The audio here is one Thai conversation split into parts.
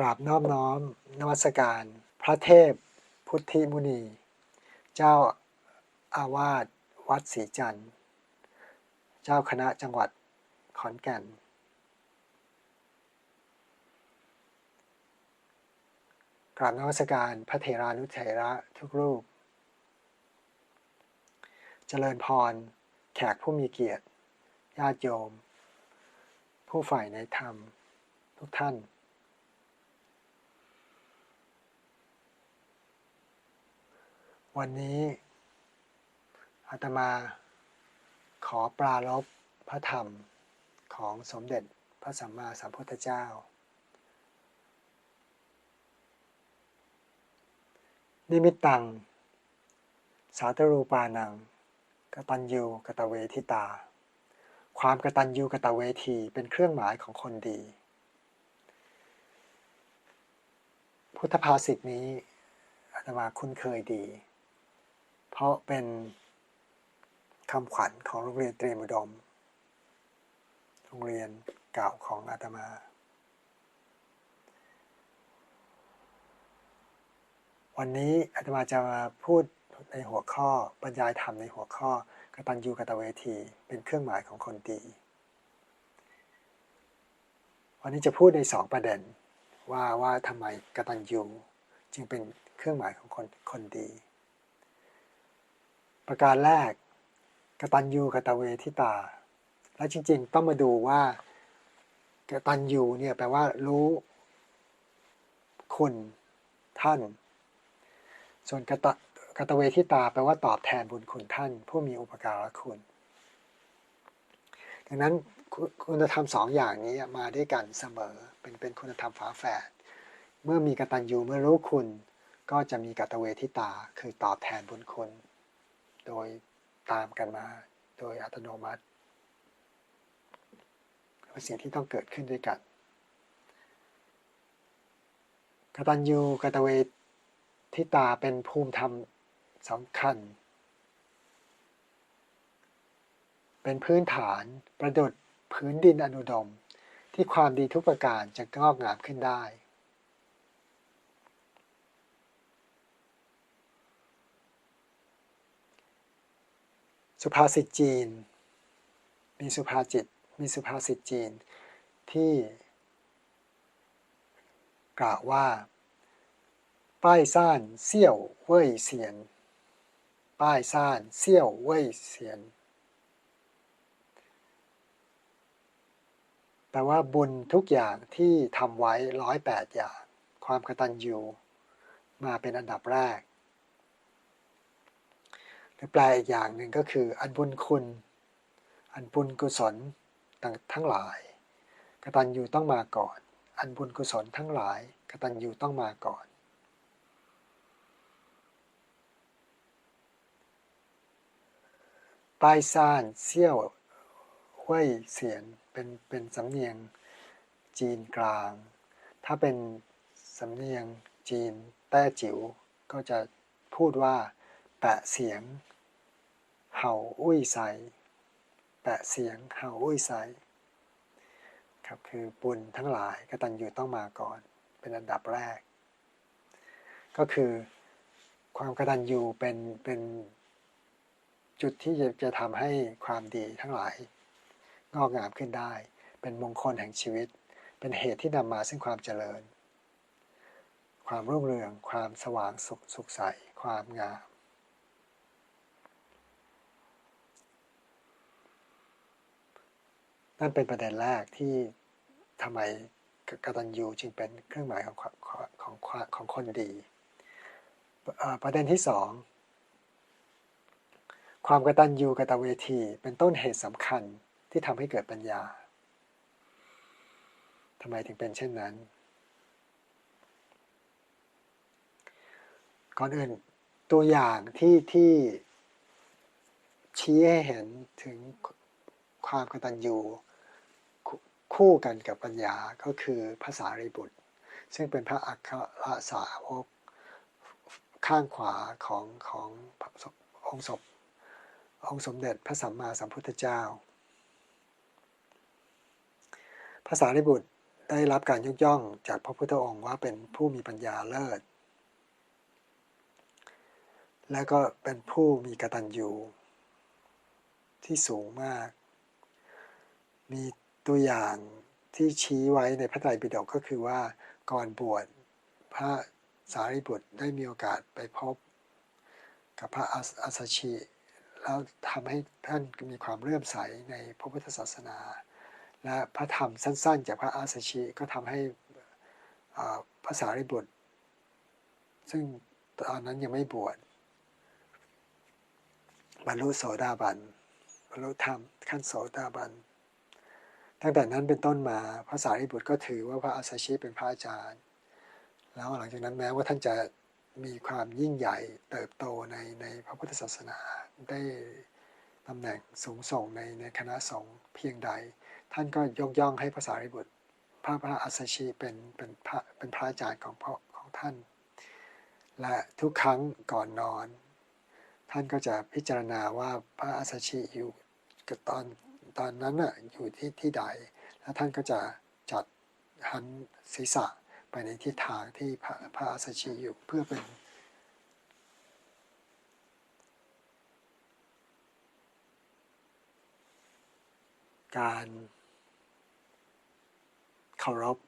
กราบนอบน้อมนมัสการ พระเทพ พุทธิมุนี เจ้าอาวาสวัดศรีจันทร์ เจ้าคณะจังหวัดขอนแก่น กราบนมัสการพระเถรานุเถระทุกรูป เจริญพร แขกผู้มีเกียรติ ญาติโยม ผู้ฝ่ายในธรรม ทุกท่าน วันนี้อาตมาขอปรารบพระธรรมของสมเด็จพระสัมมาสัมพุทธเจ้า นิมิตตัง สาตรูปานังกตัญญูกตเวทิตา ความกตัญญูกตเวทีเป็นเครื่องหมายของคนดี พุทธภาษิตนี้อาตมาคุ้นเคยดี เพราะเป็นคำขวัญของโรงเรียนเตรียมอุดม โรงเรียนเก่าของอาตมา วันนี้อาตมาจะมาพูดในหัวข้อบรรยายธรรมในหัวข้อกตัญญูกตเวที เป็นเครื่องหมายของคนดี วันนี้จะพูดในสองประเด็นว่าว่าทำไมกตัญญูจึงเป็นเครื่องหมายของคนคนดี ประการแรกกตัญญูกตเวทิตา และจริง ๆ ต้องมาดูว่ากตัญญูเนี่ยแปลว่ารู้คุณท่าน ส่วนกตกตเวทิตาแปลว่าตอบแทนบุญคุณท่าน ผู้มีอุปการะคุณ ดังนั้นคุณธรรมสองอย่างนี้มาด้วยกันเสมอเป็นเป็นคุณธรรมฝาแฝดเมื่อมีกตัญญูเมื่อรู้คุณ ก็จะมีกตเวทิตาคือตอบแทนบุญคุณ โดยตามกันมา โดยอัตโนมัติเป็นสิ่งที่ต้องเกิดขึ้นด้วยกันกตัญญูกตเวทิตาเป็นภูมิธรรมสำคัญ เป็นพื้นฐานประดุดพื้นดินอนุดม ที่ความดีทุกประการจะงอกงามขึ้นได้ สุภาษิตจีน มีสุภาษิตมีสุภาษิตจีน ที่ กล่าวว่า ป้ายซ่านเซี่ยวเว่ยเซียน ป้ายซ่านเซี่ยวเว่ยเซียน แปลว่าบุญทุกอย่างที่ทำไว้ร้อยแปดอย่าง ความกตัญญูมาเป็นอันดับแรก หรือแปลอีกอย่างหนึ่งก็คือ อันบุญคุณ อันบุญกุศลทั้งหลายกตัญญูต้องมาก่อน อันบุญกุศลทั้งหลายกตัญญูต้องมาก่อน ป้ายซ่านเซี่ยวห้วยเสียนเป็นเป็นสำเนียงจีนกลาง ถ้าเป็นสำเนียงจีนแต้จิ๋วก็จะพูดว่า แปะเสียง เห่าอุ้ยใสแปะเสียงเห่าอุ้ยใสครับคือบุญทั้งหลายกตัญญูต้องมาก่อน เป็นอันดับแรก ก็คือความกตัญญูเป็นเป็นจุดที่จะจะทำให้ความดีทั้งหลาย งอกงามขึ้นได้ เป็นมงคลแห่งชีวิต เป็นเหตุที่นำมาซึ่งความเจริญ ความรุ่งเรือง ความสว่างสุขสุขใส ความงาม นั่นเป็นประเด็นแรกที่ทำไมกตัญญูจึงเป็นเครื่องหมายของของของของคนดี ประเด็นที่สองความกตัญญูกตเวทีเป็นต้นเหตุสำคัญที่ทำให้เกิดปัญญาทำไมถึงเป็นเช่นนั้น ก่อนอื่นตัวอย่างที่ที่ชี้ให้เห็นถึงความกตัญญู คู่กันกับปัญญาก็คือภาษาริบุตร ซึ่งเป็นพระอัครสาวกข้างขวาของขององค์ศพองค์สมเด็จพระสัมมาสัมพุทธเจ้า ภาษาริบุตรได้รับการยกย่องจากพระพุทธองค์ว่าเป็นผู้มีปัญญาเลิศ และก็เป็นผู้มีกตัญญูที่สูงมาก มี ตัวอย่างที่ชี้ไว้ในพระไตรปิฎกก็คือว่าก่อนบวชพระสารีบุตรได้มีโอกาสไปพบ กับพระอัสชิ แล้วทำให้ท่านมีความเลื่อมใสในพระพุทธศาสนา และพระธรรมสั้น ๆ จากพระอัสสชิก็ทำให้พระสารีบุตร ซึ่งตอนนั้นยังไม่บวชบรรลุโสดาบันบรรลุธรรมขั้นโสดาบัน ตั้งแต่นั้นเป็นต้นมาพระสารีบุตรก็ถือว่าพระอัสสชิเป็นพระอาจารย์ แล้วหลังจากนั้นแม้ว่าท่านจะมีความยิ่งใหญ่เติบโตในในพระพุทธศาสนาได้ตำแหน่งสูงส่งในในคณะสงฆ์เพียงใด ท่านก็ยกย่องให้พระสารีบุตร พระพระอัสสชิเป็นเป็นพระเป็นพระอาจารย์ของพ่อของท่าน และทุกครั้งก่อนนอน ท่านก็จะพิจารณาว่าพระอัสสชิอยู่กับตอน ตอนนั้นน่ะอยู่ที่ที่ใด แล้วท่านก็จะจัดหันศีรษะไปในทิศทางที่พระพระอาสชีอยู่เพื่อเป็นการเคารพ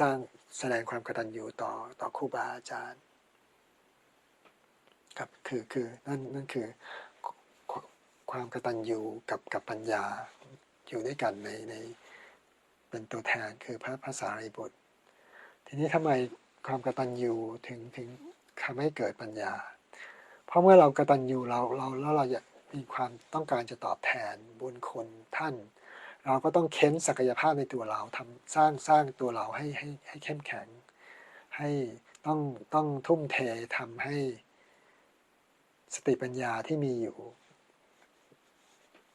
สร้างแสดงความกตัญญูต่อต่อครูบาอาจารย์ครับคือคือนั่นนั่นคือ ความกตัญญูกับกับปัญญาอยู่ด้วยกันในในเป็นตัวแทนคือพระภาษารีบุตร ทีนี้ทำไมความกตัญญูถึงถึงทำให้เกิดปัญญา เพราะเมื่อเรากตัญญูเราเราแล้วเราอยากมีความต้องการจะตอบแทนบุญคุณท่าน เราก็ต้องเค้นศักยภาพในตัวเราทำสร้างสร้างตัวเราให้ให้ให้เข้มแข็ง ให้ต้องต้องทุ่มเททำให้สติปัญญาที่มีอยู่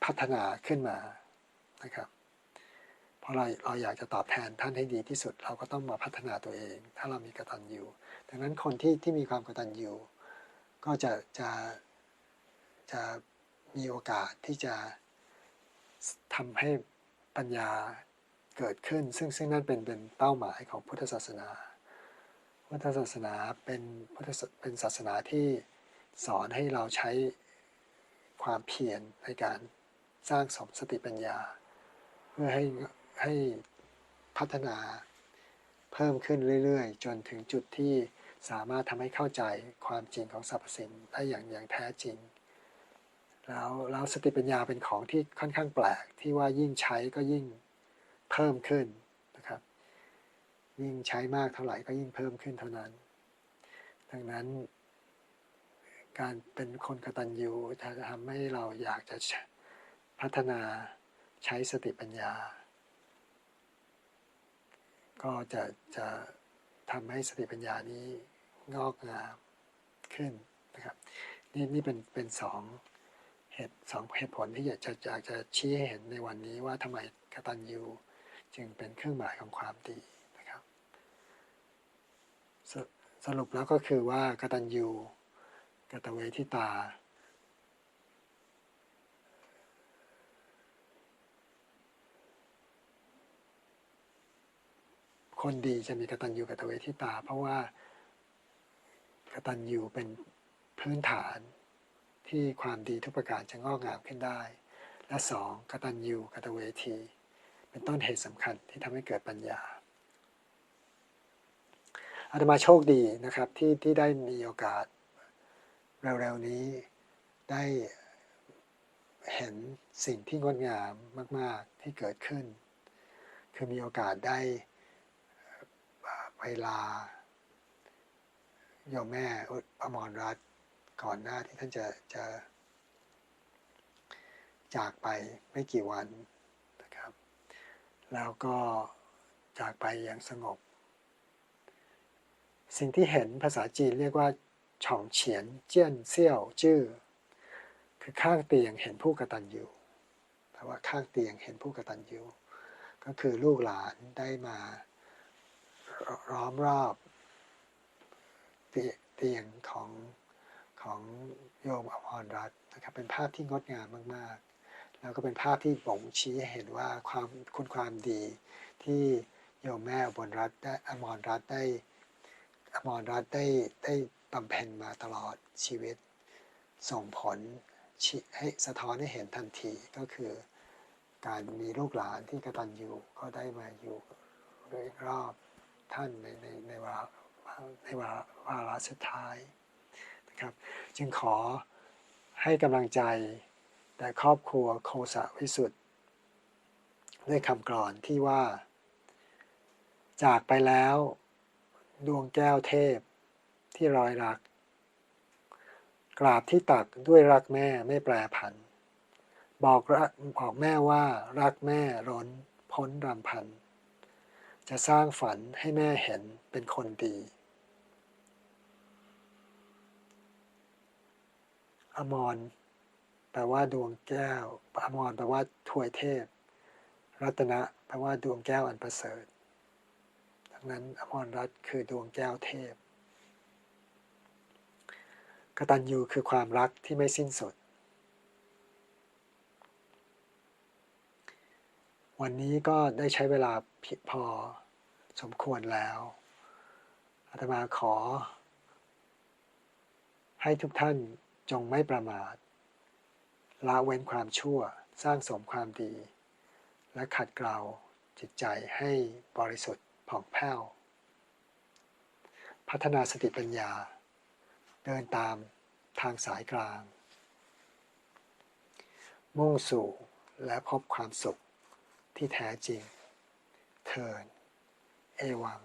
พัฒนาขึ้นมานะครับเพราะเราเราอยากจะตอบแทนท่านให้ดีที่สุด เราก็ต้องมาพัฒนาตัวเอง ถ้าเรามีกตัญญูดังนั้นคนที่ที่มีความกตัญญูก็จะจะจะมีโอกาสที่จะทำให้ปัญญาเกิดขึ้น ซึ่งซึ่งนั่นเป็นเป็นเป้าหมายของพุทธศาสนา พุทธศาสนาเป็นพุทธเป็นศาสนาที่สอนให้เราใช้ความเพียรในการ สร้างสมสติปัญญา เพื่อให้ให้พัฒนาเพิ่มขึ้นเรื่อยๆ จนถึงจุดที่สามารถทำให้เข้าใจความจริงของสรรพสิ่งได้อย่างอย่างแท้จริง แล้วแล้วสติปัญญาเป็นของที่ค่อนข้างแปลกที่ว่ายิ่งใช้ก็ยิ่งเพิ่มขึ้นนะครับ ยิ่งใช้มากเท่าไหร่ก็ยิ่งเพิ่มขึ้นเท่านั้น ดังนั้น การเป็นคนกตัญญูจะทำให้เราอยากจะ พัฒนาใช้สติปัญญา ก็จะจะทำให้สติปัญญานี้งอกงามขึ้นนะครับ นี่นี่เป็นเป็นสองเหตุสองเหตุผลที่อยากจะอยากจะชี้ให้เห็นในวันนี้ว่าทำไมกตัญญูจึงเป็นเครื่องหมายของความดีนะครับสสรุปแล้วก็คือว่ากตัญญูกตเวทิตา คนดีจะมีกตัญญูกตเวทิตา เพราะว่ากตัญญูเป็นพื้นฐานที่ความดีทุกประการจะงอกงามขึ้นได้ และสองกตัญญูกตเวที เป็นต้นเหตุสำคัญที่ทำให้เกิดปัญญาอาตมาโชคดีนะครับที่ที่ได้มีโอกาสเร็วๆนี้ได้เห็นสิ่งที่งดงามมาก ๆที่เกิดขึ้น คือมีโอกาสได้ เวลาโยมแม่อมรรัตก่อนหน้าที่ท่านจะจะจากไปไม่กี่วันนะครับ แล้วก็จากไปอย่างสงบ สิ่งที่เห็นภาษาจีนเรียกว่าช่องเฉียนเจี้ยนเซี่ยวจื้อคือข้างเตียงเห็นผู้กระตัญญูแปลว่าข้างเตียงเห็นผู้กระตัญญูก็คือลูกหลานได้มา ล้อมรอบเตียงของของโยมอมรรัตน์นะครับ เป็นภาพที่งดงามมาก ๆ แล้วก็เป็นภาพที่บ่งชี้เห็นว่าความคุณความดีที่โยมแม่อุบนรัฐได้อมรรัฐได้อมรรัฐได้ได้บำเพ็ญมาตลอดชีวิต ส่งผลให้สะท้อนให้เห็นทันทีก็คือการมีลูกหลานที่กระตัญญูก็ได้มาอยู่โดยรอบ ท่านในในในวาระในวาวาระสุดท้ายนะครับ จึงขอให้กำลังใจแต่ครอบครัวโคสะวิสุทธ์ด้วยคำกลอนที่ว่า จากไปแล้วดวงแก้วเทพที่รอยรัก กราบที่ตักด้วยรักแม่ไม่แปรผัน บอกรักบอกแม่ว่ารักแม่ร้นพ้นรำพัน จะสร้างฝันให้แม่เห็นเป็นคนดี อมรแปลว่าดวงแก้ว อมรแปลว่าถวยเทพ รัตนะแปลว่าดวงแก้วอันประเสริฐ ดังนั้นอมรรัตคือดวงแก้วเทพ กตัญญูคือความรักที่ไม่สิ้นสุด วันนี้ก็ได้ใช้เวลาเพียงพอสมควรแล้วอาตมาขอ ให้ทุกท่านจงไม่ประมาทละเว้นความชั่วสร้างสมความดี และขัดเกลาจิตใจให้บริสุทธิ์ผ่องแผ้ว พัฒนาสติปัญญา เดินตามทางสายกลาง มุ่งสู่และพบความสุข ที่แท้จริง เทิน เอวัง